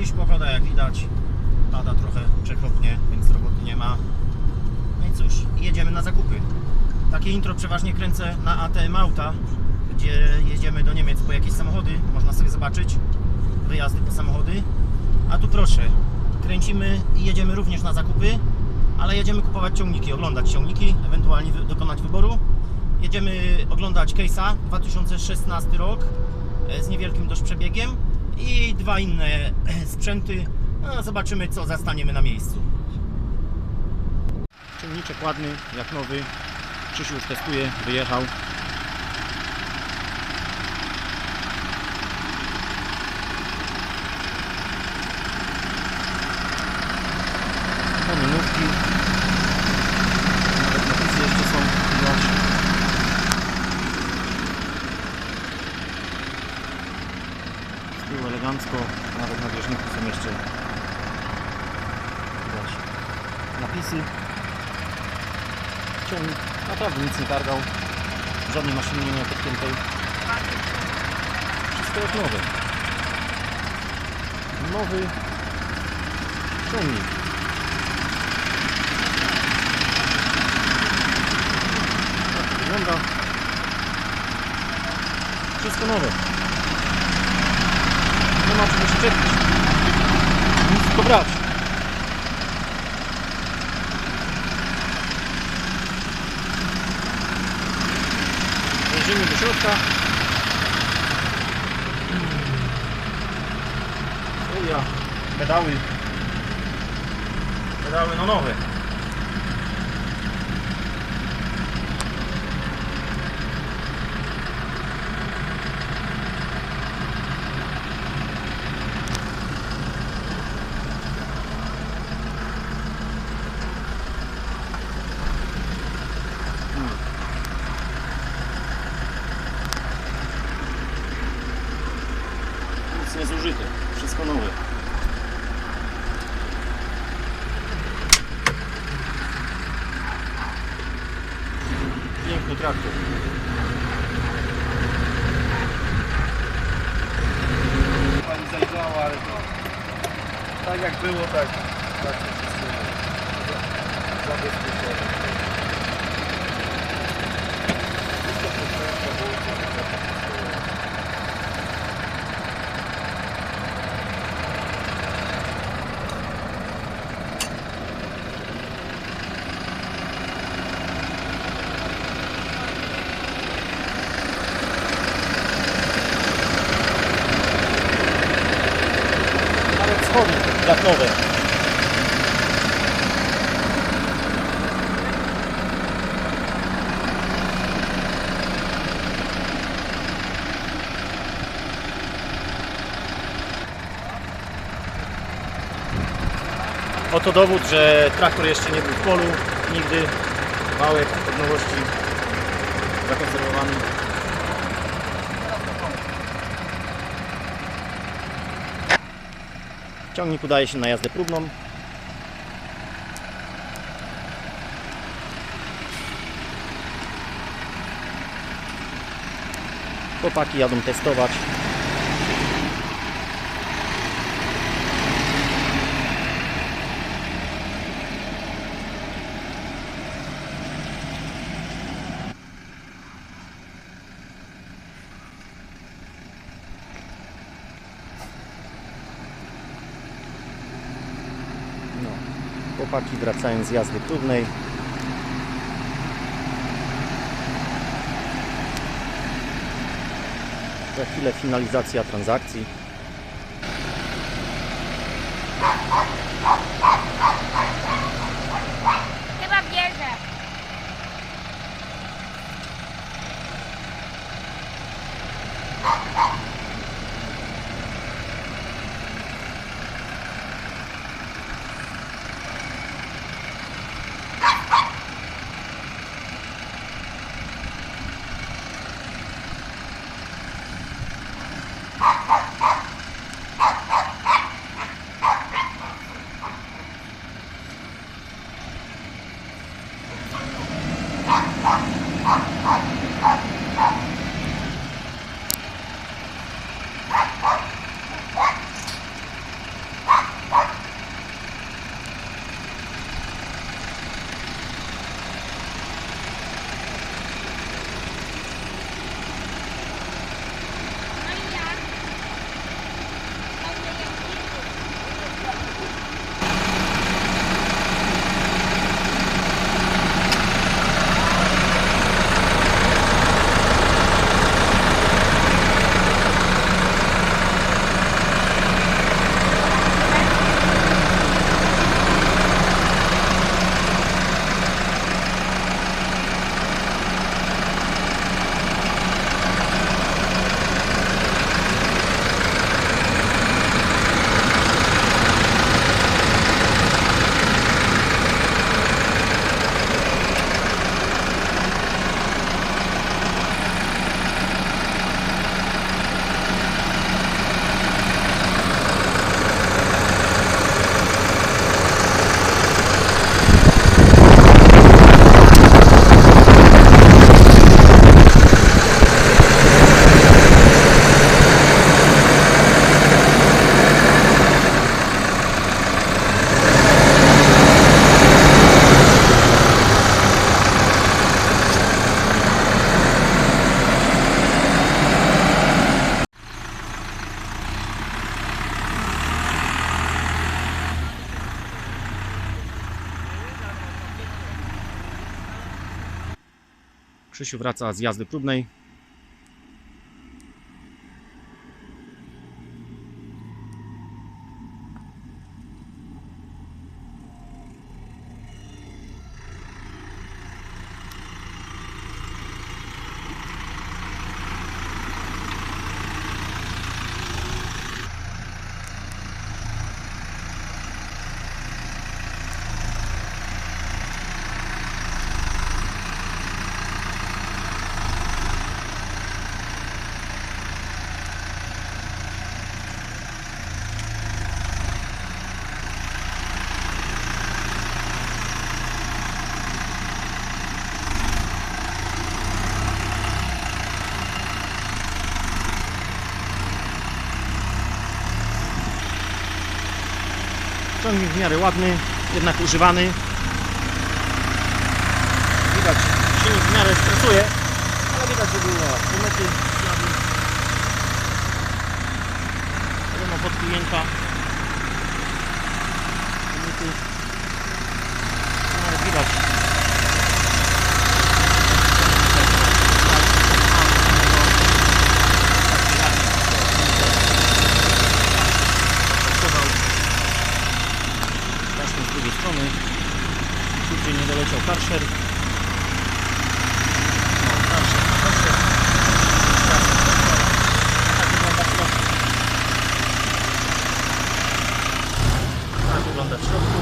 Dziś pogoda jak widać pada trochę przekropnie, więc roboty nie ma. No i cóż, jedziemy na zakupy. Takie intro przeważnie kręcę na ATM Auta, gdzie jedziemy do Niemiec po jakieś samochody. Można sobie zobaczyć wyjazdy po samochody. A tu proszę, kręcimy i jedziemy również na zakupy, ale jedziemy kupować ciągniki, oglądać ciągniki, ewentualnie dokonać wyboru. Jedziemy oglądać Case'a 2016 rok e, z niewielkim dość przebiegiem i dwa inne e, sprzęty. No, zobaczymy co zastaniemy na miejscu. Ciągniczek ładny, jak nowy. Krzysiu już testuje, wyjechał. Pominówki. Nawet napisy jeszcze są widać. Z tyłu elegancko, nawet na bieżniku są jeszcze widać napisy. Ciągnik naprawdę nic nie targał. Żadnej maszyny nie miał podpiętej. Wszystko jak nowe. Nowy ciągnik. Tak wygląda. Wszystko nowe. Nie ma czego się czepić. Nic tylko brać. Wejrzymy do środka. O ja, pedały. Pedały no nowe. Nic nie zużyte. Wszystko nowe. Piękny traktor. Pani zajrzała, ale to tak jak było, tak, tak to wszystko za- zabezpieczone. Wszystko proszę, było zabezpieczone. Nawet schody jak nowe. Oto dowód, że traktor jeszcze nie był w polu nigdy. Wałek od nowości zakonserwowany. Ciągnik udaje się na jazdę próbną. Chłopaki jadą testować. Chłopaki wracają z jazdy próbnej. Za chwilę finalizacja transakcji. Krzysiu wraca z jazdy próbnej. Ciągnik w miarę ładny, jednak używany. Widać, silnik w miarę stresuje, ale widać, że było pomyty, ślady. Wiadomo, pod klienta. Pomyty. No, ale widać. Zresztą z drugiej strony. Tu gdzie nie doleciał karszer. O, karszer, karszer. Tak wygląda w środku. Tak wygląda w środku.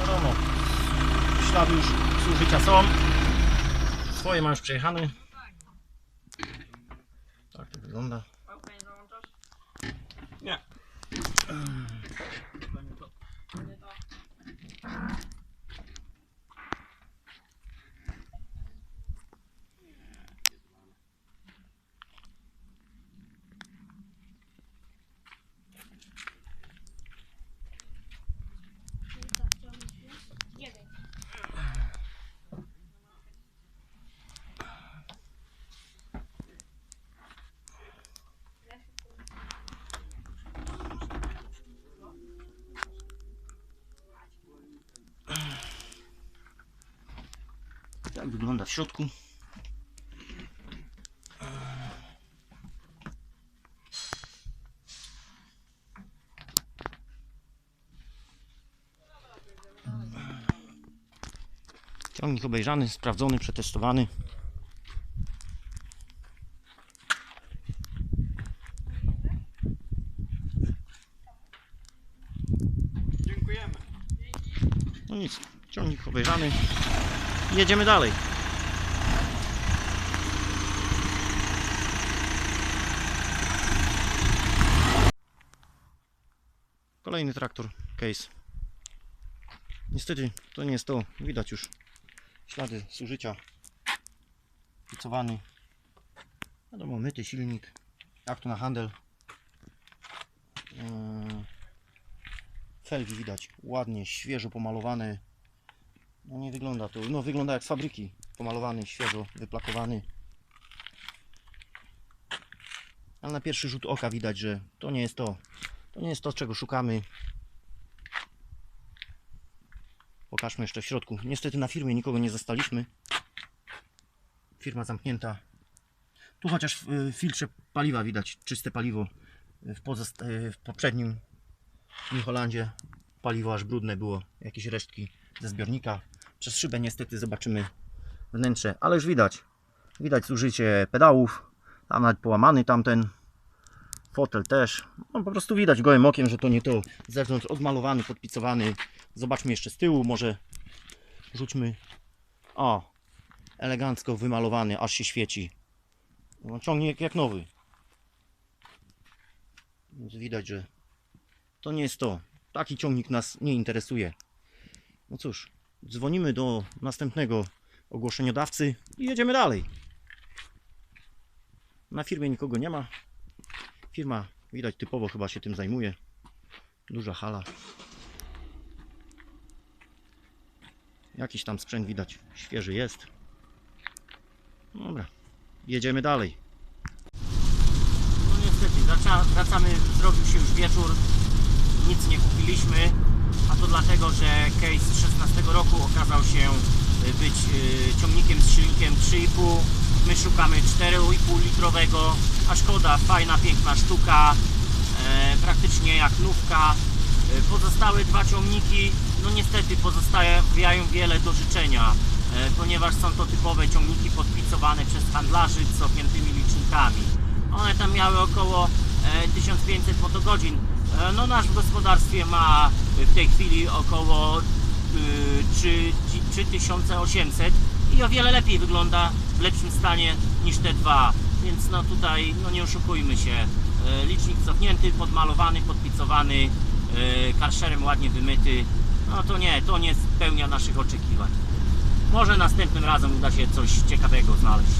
Wiadomo, ślady już zużycia są. Swoje ma już przejechane. Tak wygląda w środku. Ciągnik obejrzany, sprawdzony, przetestowany. Dziękujemy. No nic, ciągnik obejrzany. Jedziemy dalej. Kolejny traktor, case. Niestety to nie jest to. Widać już ślady zużycia. Picowany. Wiadomo, myty silnik. Jak to na handel. Yy, Felgi widać ładnie, świeżo pomalowane. No nie wygląda to, no wygląda jak z fabryki. Pomalowany, świeżo, wyplakowany. Ale na pierwszy rzut oka widać, że to nie jest to. To nie jest to, czego szukamy. Pokażmy jeszcze w środku. Niestety na firmie nikogo nie zastaliśmy. Firma zamknięta. Tu chociaż w y, filtrze paliwa widać czyste paliwo. W, pozost- y, w poprzednim New Holandzie paliwo aż brudne było. Jakieś resztki ze zbiornika. Przez szybę niestety zobaczymy wnętrze, ale już widać. Widać zużycie pedałów. Tam nawet połamany tamten. Fotel też. No po prostu widać gołym okiem, że to nie to. Zewnątrz odmalowany, podpicowany. Zobaczmy jeszcze z tyłu, może rzućmy. O, elegancko wymalowany, aż się świeci. No, ciągnik jak nowy. Więc widać, że to nie jest to. Taki ciągnik nas nie interesuje. No cóż, dzwonimy do następnego ogłoszeniodawcy i jedziemy dalej. Na firmie nikogo nie ma. Firma widać typowo chyba się tym zajmuje. Duża hala. Jakiś tam sprzęt widać świeży jest. Dobra, jedziemy dalej. No niestety, wraca, wracamy, zrobił się już wieczór. Nic nie kupiliśmy, a to dlatego, że case z 16 roku okazał się y, być y, ciągnikiem z silnikiem 3,5. My szukamy 4,5 litrowego, a szkoda, fajna, piękna sztuka, e, praktycznie jak nówka. E, Pozostałe dwa ciągniki, no niestety pozostawiają wiele do życzenia, e, ponieważ są to typowe ciągniki podpicowane przez handlarzy z cofniętymi licznikami. One tam miały około e, 1500 motogodzin. No nasz w gospodarstwie ma w tej chwili około y, 3 3800 i o wiele lepiej wygląda w lepszym stanie niż te dwa. Więc no tutaj no nie oszukujmy się. E, Licznik cofnięty, podmalowany, podpicowany, e, karszerem ładnie wymyty. No to nie, to nie spełnia naszych oczekiwań. Może następnym razem uda się coś ciekawego znaleźć.